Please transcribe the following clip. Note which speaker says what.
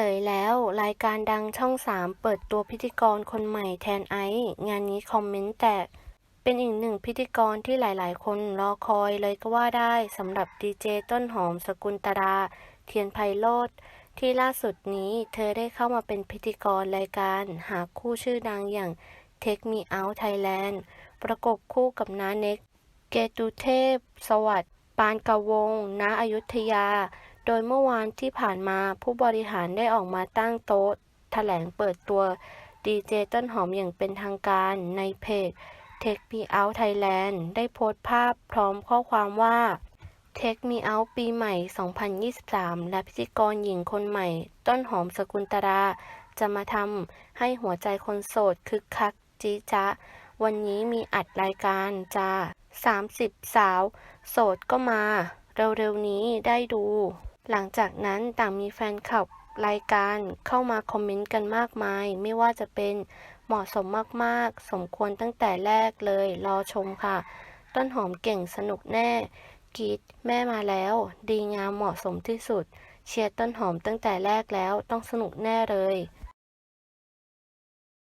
Speaker 1: ลยแล้วรายการดังช่อง 3 เปิดตัวพิธีกรคนใหม่แทนไอซ์งานนี้คอมเมนต์แตก เป็นอีกหนึ่งพิธีกรที่หลายๆ คนรอคอยเลยก็ว่าได้สำหรับดีเจต้นหอมสกุลตรา เทียนไพโรธที่ล่าสุดนี้เธอได้เข้ามาเป็นพิธีกรรายการหาคู่ชื่อดังอย่าง Take Me Out Thailand ประกบคู่กับน้าเน็ก เกตุเทพ สวัสดิ์ปานกวงณอยุธยา โดยเมื่อวานที่ผ่านมาผู้บริหารได้ออกมาตั้งโต๊ะแถลงเปิดตัวดีเจต้นหอมอย่างเป็นทางการในเพจ Take Me Out Thailand ได้โพสต์ภาพพร้อมข้อความว่า Take Me Out ปีใหม่ 2023 และพิธีกรหญิงคนใหม่ ต้นหอมสกุลตรา จะมาทำให้หัวใจคนโสดคึกคักจีจ๊ะ วันนี้มีอัดรายการจ้า30 สาว โสดก็มา เร็วๆนี้ได้ดู หลังจากนั้นต่างมีแฟนคลับรายการเข้ามาคอมเมนต์กันมากมาย ไม่ว่าจะเป็นเหมาะสมมากๆ สมควรตั้งแต่แรกเลย รอชมค่ะ ต้นหอมเก่งสนุกแน่กีดแม่มาแล้ว ดีงามเหมาะสมที่สุด เชียร์ต้นหอมตั้งแต่แรกแล้วต้องสนุกแน่เลย